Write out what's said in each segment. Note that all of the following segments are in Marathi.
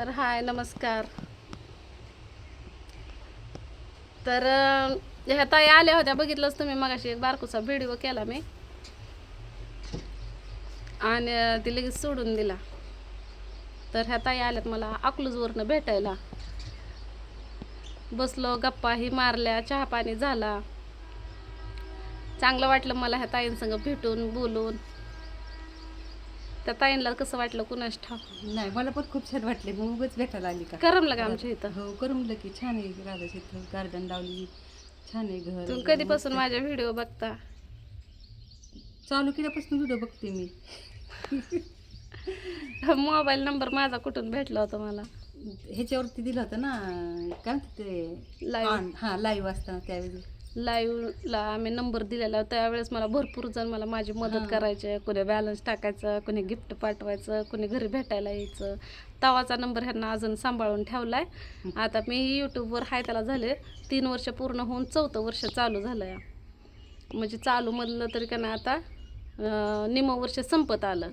तर हाय नमस्कार. तर ह्या ताई आल्या होत्या बघितलंच तुम्ही मगाशी एक बारकूचा व्हिडिओ केला मी. आणि ती लगेच सोडून दिला. तर ह्या ताई आल्यात मला अकलूजवरनं भेटायला. बसलो गप्पाही मारल्या चहा पाणी झाला. चांगलं वाटलं मला ह्या ताईंसंग भेटून बोलून. त्या ताईंना कसं वाटलं कुणाच ठाव नाही मला पण खूप छान वाटले. मग उगाच भेटायला आली का? करमलं का आमच्या इथं? हो करमलं की छान आहे राधाच इथं. गार्डन लावली. छान आहे घर. तुम्ही कधीपासून माझ्या व्हिडिओ बघता? चालू केल्यापासून व्हिडिओ बघते मी. मोबाईल नंबर माझा कुठून भेटला होता मला? ह्याच्यावरती दिलं होतं ना काय म्हणतात ते? Live. On. हा लाईव्ह असताना त्यावेळी. लाईव्हला आम्ही नंबर दिलेला त्यावेळेस मला भरपूर जण मला माझी मदत. करायचे. कोणी बॅलन्स टाकायचं कोणी गिफ्ट पाठवायचं कोणी घरी भेटायला यायचं. तवाचा नंबर ह्यांना अजून सांभाळून ठेवलाय. आता मी यूट्यूबवर हाय त्याला झाले तीन वर्ष पूर्ण होऊन चौथं वर्ष चालू झालं आहे म्हणजे चालू मधलं तरी का नाही आता निम वर्ष संपत आलं.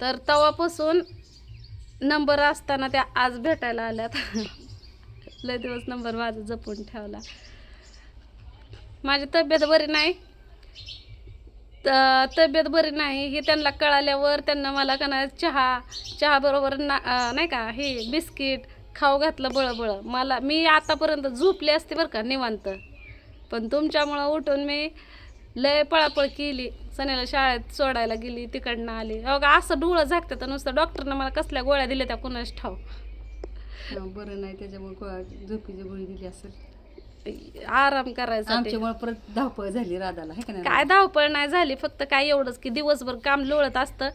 तर तवापासून नंबर असताना त्या आज भेटायला आल्यात. लय दिवस नंबर माझा जपून ठेवला. माझी तब्येत बरी नाही. त- तब्येत बरी नाही. हे त्यांना कळाल्यावर त्यांना मला का नाही चहा चहाबरोबर ना नाही का हे बिस्किट खाऊ घातलं बळबळ. मला मी आतापर्यंत झोपले असते बरं का निवांत. पण तुमच्यामुळं उठून मी लय पळापळ केली. सनेला शाळेत सोडायला गेली तिकडनं आली. अहो का असं डोळं झाकतं तर नुसतं डॉक्टरनं मला कसल्या गोळ्या दिल्या त्या कुणाच ठाव बरं नाही त्याच्यामुळे झोपीची गोळी दिली असेल. आराम करायचा आमच्यामुळे परत धावपळ झाली राधाला हे का नाही काय धावपळ नाही झाली फक्त काय एवढंच की दिवसभर काम लोळत असतं.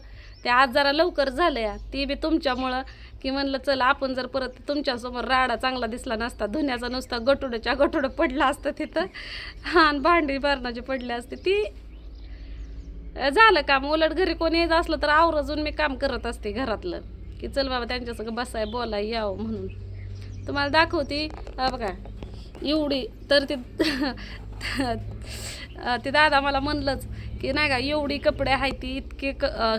ते आज जरा लवकर झालं या ती बी तुमच्यामुळं की म्हणलं चला आपण जर परत तुमच्यासमोर राडा चांगला दिसला नसता धुण्याचा नुसता गटुड्याच्या गटुडं पडलं असतं तिथं हा आणि भांडी भरणाची पडली असते ती झालं काम. उलट घरी कोणी यायचं असलं तर आवरजून मी काम करत असते घरातलं. की चल बाबा त्यांच्यासंग बसाय बोलाय यावं म्हणून. तुम्हाला दाखवते हा बघा. एवढी. तर ती ते दादा मला म्हणलंच की नाही का एवढी कपडे आहेत ती इतके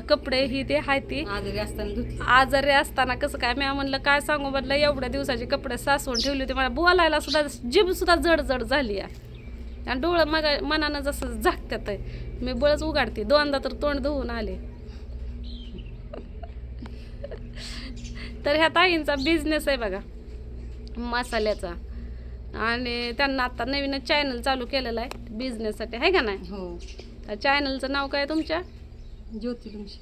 कपडे ही ते आहेत ती. आजारी असताना धुतली. आजारी असताना कसं काय? मी म्हणलं काय सांगू? म्हटलं एवढ्या दिवसाचे कपडे साचवून ठेवले होते. मला बोलायला सुद्धा जीभ सुद्धा जड जड झाली आहे. आणि डोळं मग मनानं जसं झाकत्यात. आहे मी बळच उघडते. दोनदा तर तोंड धुवून आले. तर ह्या ताईंचा बिझनेस आहे बघा. मसाल्याचा. आणि त्यांना आता नवीन चॅनल चालू केलेला आहे बिझनेससाठी आहे का नाही? हो. त्या चॅनलचं नाव काय तुमच्या? ज्योती तुमची.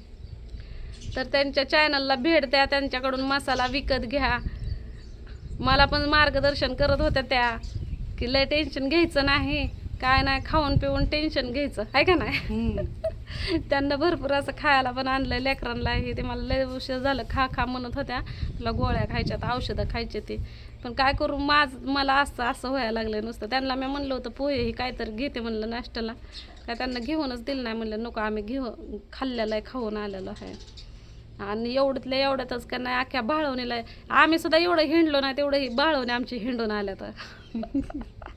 तर त्यांच्या चॅनलला भेट द्या त्यांच्याकडून मसाला विकत घ्या. मला पण मार्गदर्शन करत होत्या त्या की लय टेन्शन घ्यायचं नाही. काय नाही खाऊन पिऊन टेन्शन घ्यायचं आहे का नाही. त्यांना भरपूर असं खायला पण आणलं लेकरांना हे ते. मला लय उशीर झालं खा खा म्हणत होत्या. तुला गोळ्या खायच्यात औषधं खायचे ते. पण काय करू माझ मला असं असं व्हायला लागलं नुसतं. त्यांना मी म्हणलं होतं पोहे ही काहीतरी घेते म्हणलं नाश्त्याला. काय त्यांना घेऊनच दिलं नाही म्हणलं नको आम्ही घेऊ खाल्लेलं आहे खाऊन आलेलो आहे. आणि एवढ्यातल्या एवढ्यातच का नाही अख्ख्या बाळवणीला आम्ही सुद्धा एवढं हिंडलो नाही तेवढं ही बाळवणी आमची हिंडून आल्या तर.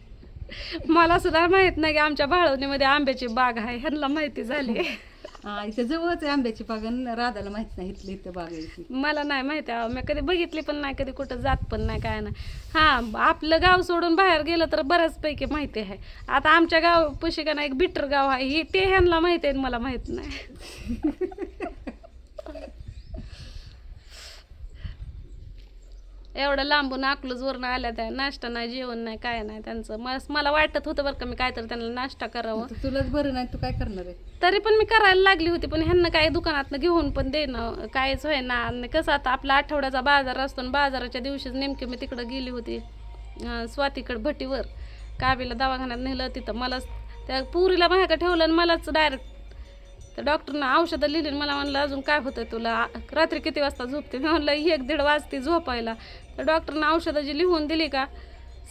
मला सुद्धा माहीत नाही की आमच्या बाळवणीमध्ये आंब्याची बाग आहे ह्यांना माहिती झाली. इथं जवळच आहे आंब्याची बाग आणि राधाला माहीत नाही इथली इथं बाग आहे. मला नाही माहिती अहो, मी कधी बघितली पण नाही कधी कुठं जात पण नाही काय नाही. हां आपलं गाव सोडून बाहेर गेलं तर बऱ्याचपैकी माहिती आहे. आता आमच्या गाव पशी का नाही एक बिटर गाव आहे हे ते ह्यांना माहिती आहे मला माहीत नाही. एवढं लांबून अकलूजवरनं आल्या त्या नाश्ता नाही जेवण नाही काय नाही त्यांचं. मला मला वाटत होतं बरं का मी काहीतरी त्यांना नाश्ता करावं. तुलाच बरं नाही तू काय करणार आहे? तरी पण मी करायला लागली होती पण ह्यांना काय दुकानातनं घेऊन पण देणं काहीच होईना. आणि कसं आता आपला आठवड्याचा बाजार असतो आणि बाजाराच्या दिवशीच नेमकी मी तिकडं गेली होती अं, स्वातीकडं भटीवर. कावीला दवाखान्यात नेलं तिथं. मला त्या पुरीला माझ्याकडे ठेवलं आणि मलाच डायरेक्ट त्या डॉक्टरनं औषधं लिहिली आणि मला म्हणलं अजून काय होतं तुला? आ- रात्री किती वाजता झोपते? मी म्हणलं एक दीड वाजते झोपायला. डॉक्टरनं औषधं जी लिहून दिली का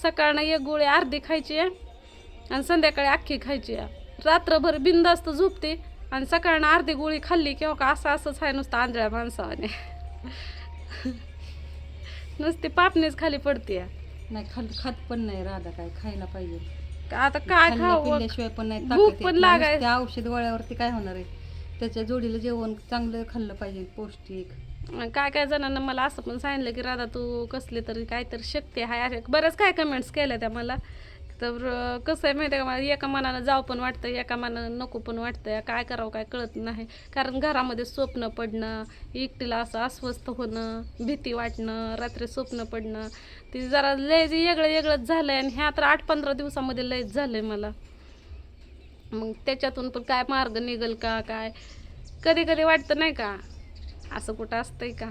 सकाळनं एक गोळी अर्धी खायची आणि संध्याकाळी अख्खी खायची. रात्रभर बिंदास्त झोपते आणि सकाळनं अर्धी गोळी खाल्ली की हो का असं असंच आहे नुसतं आंधळ्या माणसावाने. नुसती पापणीच खाली पडते नाही खाल खात पण नाही राधा काय खायला पाहिजे. आता काय खाऊ पण नाही भूक पण येत. लागाय- माणूस त्या औषध गोळ्यावरती काय होणार आहे? त्याच्या जोडीला जेवण चांगलं खाल्लं पाहिजे पौष्टिक. काय काय जणांना मला असं पण सांगितलं की राधा तू कसली तरी काहीतरी शक्ती आहे असे बऱ्याच काय कमेंट्स केल्या त्या मला. तर कसं आहे माहिती आहे का मला एका मनानं जाऊ पण वाटतं एका मनानं नको पण वाटतं. काय करावं काय कळत नाही. कारण घरामध्ये स्वप्न पडणं एकटीला असं अस्वस्थ होणं भीती वाटणं रात्री स्वप्न पडणं ते जरा लय वेगळं वेगळंच झालं आहे आणि ह्या तर आठ पंधरा दिवसामध्ये लयच झालं आहे मला. मग त्याच्यातून पण काय मार्ग निघल का काय? कधी कधी वाटतं नाही का? असं कुठं असतंय का?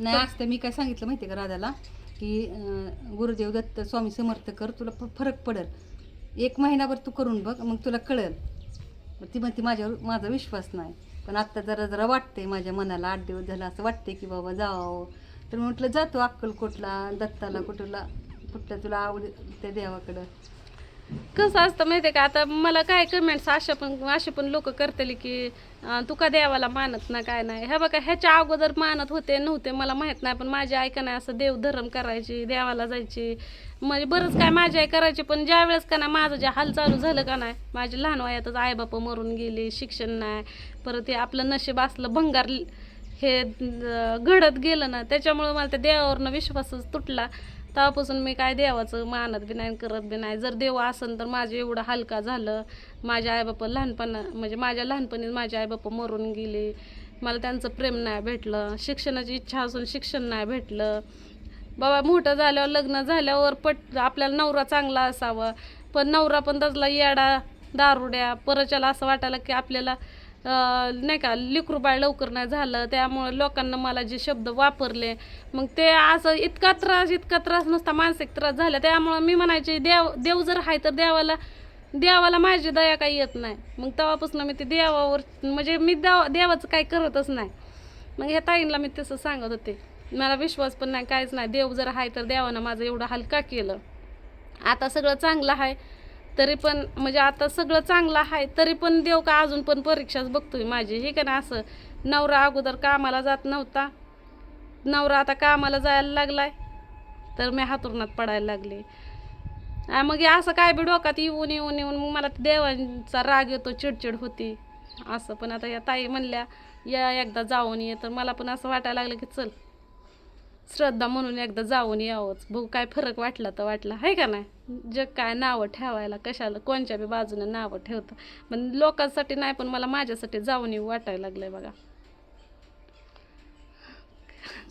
नाही असतं मी काय सांगितलं माहिती का राधाला? की अं, गुरुदेव दत्त स्वामी समर्थ कर तुला फ- फरक पडेल. एक महिनाभर तू करून बघ मग तुला कळेल. मग ती म्हणते माझ्यावर माझा विश्वास नाही. पण आत्ता जरा जरा वाटते माझ्या मनाला आठ दिवस झाला असं वाटते की बाबा जावं. तर म्हटलं जातो अक्कलकोटला दत्ताला कुठला कुठल्या तुला आवड त्या देवाकडं. कसं असतं माहिती आहे का? आता मला काय कमेंट्स अशा पण असे पण लोक करतले की तुका देवाला मानत ना काय नाही. हे बघा ह्याच्या अगोदर मानत होते नव्हते मला माहीत नाही पण माझी आई का नाही असं देवधर्म करायची देवाला जायची. म्हणजे बरंच काय माझी आई करायची पण ज्या वेळेस का नाही माझं जे हाल चालू झालं का नाही माझी लहान वयातच आईबापा मरून गेले शिक्षण नाही परत हे आपलं नशीब असलं भंगार हे घडत गेलं ना त्याच्यामुळं मला त्या देवावरनं विश्वासच तुटला. तेव्हापासून मी काय देवाचं मानत बी नाही करत बी नाही. जर देव असन तर माझं एवढं हलका झालं. माझ्या आईबापा लहानपणा म्हणजे माझ्या लहानपणी माझे आईबापा मरून गेले. मला त्यांचं प्रेम नाही भेटलं. शिक्षणाची इच्छा असून शिक्षण नाही भेटलं. बाबा मोठं झाल्यावर लग्न झाल्यावर पट आपल्याला नवरा चांगला असावा. पण नवरा पण तसला येडा दारुड्या परच्याला असं वाटायला की आपल्याला नाही का लिकरूबाळ लवकर नाही झालं त्यामुळे लोकांना मला जे शब्द वापरले मग ते असं इतका त्रास इतका त्रास नसता मानसिक त्रास झाला. त्यामुळं मी म्हणायचे देव देव जर आहे तर देवाला देवाला माझी दया काही येत नाही. मग तेव्हापासून मी ते देवावर म्हणजे मी देवा देवाचं काही करतच नाही. मग ह्या ताईंना मी तसं सांगत होते. मला विश्वास पण नाही काहीच नाही. देव जर आहे तर देवानं माझं एवढं हलका केलं. आता सगळं चांगलं आहे. तरी पण म्हणजे आता सगळं चांगलं आहे तरी पण देव का अजून पण परीक्षाच बघतोय माझी. हे का ना असं? नवरा अगोदर कामाला जात नव्हता. नवरा आता कामाला जायला लागलाय. तर मी हातुरणात पडायला लागले. मग हे असं काय बी डोक्यात येऊन येऊन येऊन मग मला देवांचा राग येतो चिडचिड होती. असं पण आता या ताई म्हणल्या या एकदा जाऊन ये. तर मला पण असं वाटायला लागलं की चल श्रद्धा म्हणून एकदा जाऊन यावंच. बघू काय फरक वाटला तर वाटला. आहे का नाही? जग काय नावं ठेवायला कशाला कोणच्या बी बाजूने नावं ठेवतं. पण लोकांसाठी नाही पण मला माझ्यासाठी जाऊन येऊ वाटायला लागलंय बघा.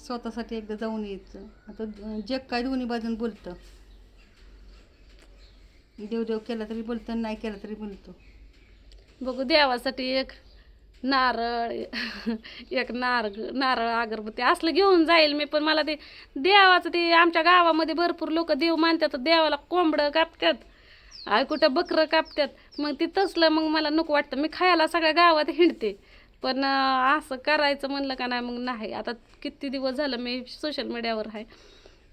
स्वतःसाठी एकदा जाऊन यायचं. आता जग काय दोन्ही बाजून बोलतं. देव देव केला तरी बोलतं नाही केला तरी बोलतो. बघू देवासाठी एक नारळ एक नारग नारळ अगरबत्ती असलं घेऊन जाईल मी पण मला ते देवाचं ते आमच्या गावामध्ये भरपूर लोक देव मानतात देवाला कोंबडं कापतात. आय कुठं बकरं कापतात. मग ते तसलं मग मला नको वाटतं. मी खायला सगळ्या गावात हिंडते. पण असं करायचं म्हणलं का नाही मग नाही. आता किती दिवस झालं मी सोशल मीडियावर आहे.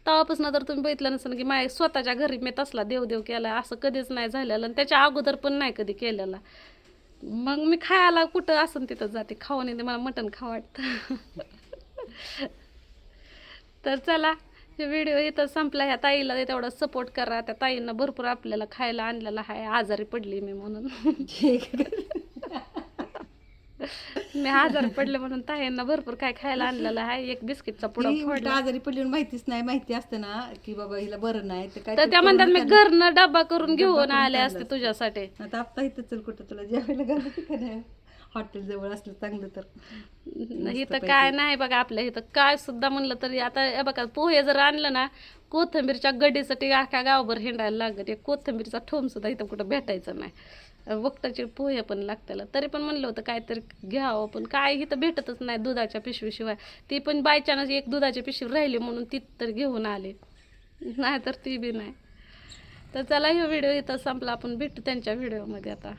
तेव्हापासून तर तुम्ही बघितलं नसेल की माझ्या स्वतःच्या घरी मी तसला देवदेव केला. असं कधीच नाही झालेलं. आणि त्याच्या अगोदर पण नाही कधी केलेला. मग मी खायला कुठं असं तिथं जाते खाऊन येते मला मटण खा वाटतं. तर चला हे व्हिडिओ इथं संपला. ह्या ताईला तेवढा सपोर्ट करा. त्या ताईंना भरपूर आपल्याला खायला आणलेला आहे. आजारी पडली मी म्हणून. मी आजारी पडले म्हणून ताईंना भरपूर काय खायला आणलेलं आहे. एक बिस्किटचा पुडा उलट फोडला. आजारी पडली माहितीच नाही. माहिती असतं ना की बाबा हिला बरं नाही. तर काय तर त्या म्हणतात मी घरनं डबा करून घेऊन आले असते. तुझ्यासाठी. आता आता इथं चल कुठं तुला जेवायला घालते का नाही? हॉटेल जवळ असलं चांगलं तर इथं काय नाही बघा आपल्या इथं. काय सुद्धा म्हणलं तरी आता हे बघा पोहे जर आणलं ना कोथिंबीरच्या गडीसाठी अख्या गावभर हिंडायला लागत. कोथिंबीरचा ठोम सुद्धा इथं कुठं भेटायचं नाही. वक्ताचे पोहे पण लागताला. तरी पण म्हणलं होतं काहीतरी घ्यावं पण काय इथं भेटतच नाही दुधाच्या पिशवीशिवाय. ती पण बायचानच एक दुधाची पिशवी राहिली म्हणून ती तर घेऊन आले. नाही तर ती बी नाही. तर चला हे व्हिडिओ इथं संपला. आपण भेटू त्यांच्या व्हिडिओमध्ये आता.